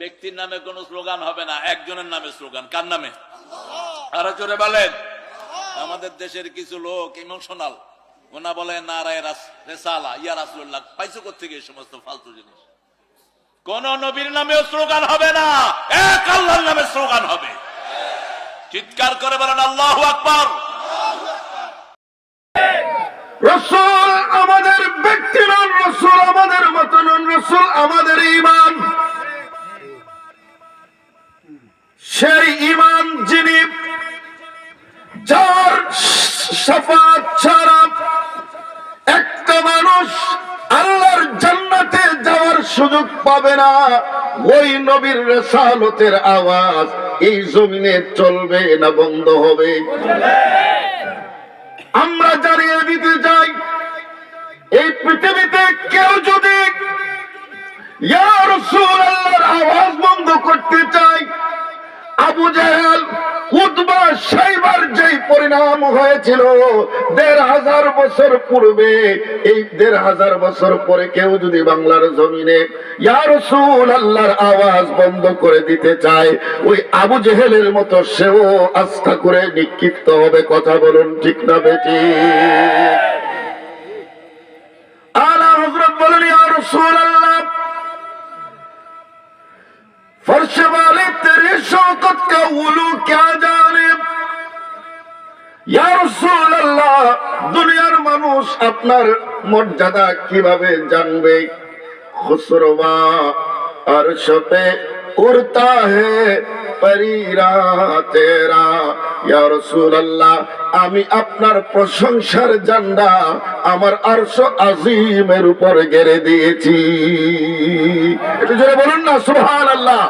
ব্যক্তির নামে কোনো স্লোগান হবে না, একজনের নামে স্লোগান। কার নামে? আরও জোরে বলেন। আমাদের দেশের কিছু লোক ইমোশনাল। ওনা বলে, নারায় রেসালা, ইয়া রাসুল্লাহ পাইছো থেকে এই সমস্ত ফালতু জিনিস? কোন নবীর নামেও স্লোগান হবে না, এক আল্লাহর নামে স্লোগান হবে। চিৎকার করে বলেন, আল্লাহ আকবর। রসুল আমাদের ব্যক্তি নন, রসুল আমাদের মত নন, রসুল আমাদের ইমান সেই ইমান যিনি, যার সাফাত ছাড়া একটা মানুষ আল্লাহর জান্নাতে যাওয়ার সুযোগ পাবে না, ওই নবীর রেসালতের আওয়াজ এই জমিনে চলবে না, বন্ধ হবে। আমরা জানিয়ে দিতে চাই, এই পৃথিবীতে কেউ যদি আওয়াজ বন্ধ করতে চায় পরিণাম হয়েছিল দেড় হাজার বছর পূর্বে এই দেড় হাজার বছর পরে কেউ যদি বাংলার জমিনে ইয়া রাসূল আল্লাহর আওয়াজ বন্ধ করে দিতে চায় ওই আবু জেহেলের মতো সেও আস্থা করে নিক্ষিপ্ত হবে কথা বলুন ঠিক না বেটি আলা হযরত বলেন ইয়া রাসূলুল্লাহ फर्श वाले तेरे शौकत का उलू क्या जाने ইয়া রাসূলুল্লাহ দুনিয়ার মানুষ আপনার মর্যাদা কীভাবে জানবে? খুসরবা উড়তা হে আমি আপনার প্রশংসার জান্ডা আমার আরশ আজিমের উপর গেড়ে দিয়েছি। বলুন না সুহান আল্লাহ